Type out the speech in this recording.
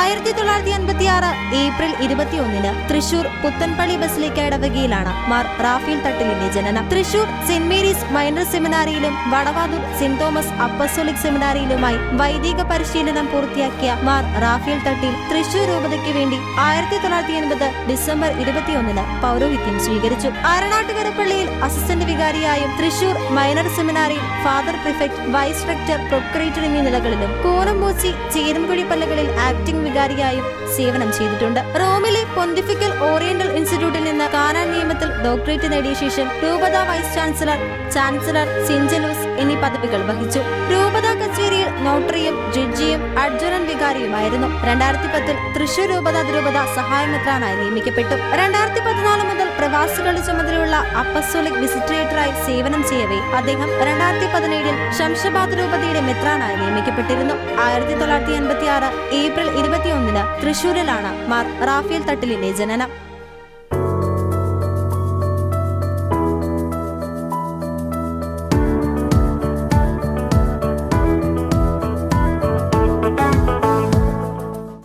ആയിരത്തി തൊള്ളായിരത്തി അൻപത്തി ആറ് ഏപ്രിൽ ഇരുപത്തിയൊന്നിന് തൃശൂർ പുത്തൻപള്ളി ബസിലിക്ക ഇടവകയിലാണ് മാർ റാഫേൽ തട്ടിലിന്റെ ജനനം. തൃശൂർ സെന്റ് മേരീസ് മൈനർ സെമിനാരിയിലും വടവാതൂർ സെന്റ് തോമസ് അപ്പസോലിക് സെമിനാരിയിലുമായി വൈദിക പരിശീലനം പൂർത്തിയാക്കിയ മാർ റാഫേൽ തട്ടിൽ തൃശൂർ രൂപതയ്ക്ക് വേണ്ടി ആയിരത്തി തൊള്ളായിരത്തി എൺപത് ഡിസംബർ ഇരുപത്തിയൊന്നിന് പൗരോഹിത്യം സ്വീകരിച്ചു. അരനാട്ടുകരപ്പള്ളിയിൽ പള്ളിയിൽ അസിസ്റ്റന്റ് വികാരിയായും തൃശൂർ മൈനർ സെമിനാരിയിൽ father prefect vice rector procurator എന്നീ നിലകളിലും കൂനംപൂച്ചി ചേരുംകുഴി പള്ളികളിൽ ആക്ടിംഗ് വികാരിയായും സേവനം ചെയ്തിട്ടുണ്ട്. റോമിലെ പൊന്തിഫിക്കൽ ഓറിയന്റൽ ഇൻസ്റ്റിറ്റ്യൂട്ടിൽ നിന്ന് കാനാൻ നിയമത്തിൽ ഡോക്ടറേറ്റ് നേടിയ ശേഷം രൂപത വൈസ് ചാൻസലർ ചാൻസലർ സിൻജലൂസ് എന്നീ പദവികൾ വഹിച്ചു. രൂപത കച്ചേരിയിൽ നോട്ടറിയും ജഡ്ജിയും അഡ്ജുറൻ വികാരിയുമായിരുന്നു. രണ്ടായിരത്തി പത്തിൽ തൃശൂർ രൂപത അതിരൂപത സഹായമെത്രാനായി നിയമിക്കപ്പെട്ടു. രണ്ടായിരത്തി പതിനാല് മുതൽ ചുമതലയുള്ള അപ്പസോലിക് വിസിറ്റേറ്ററായി സേവനം ചെയ്യവേ അദ്ദേഹം രണ്ടായിരത്തി പതിനേഴിൽ ശംഷബാദ് രൂപതയുടെ മെത്രാനായി നിയമിക്കപ്പെട്ടിരുന്നു. ആയിരത്തി തൊള്ളായിരത്തി എൺപത്തി ആറ് ഏപ്രിൽ ഇരുപത്തിയൊന്നിന് തൃശൂരിലാണ് മാർ റാഫേൽ തട്ടിലിന്റെ ജനനം.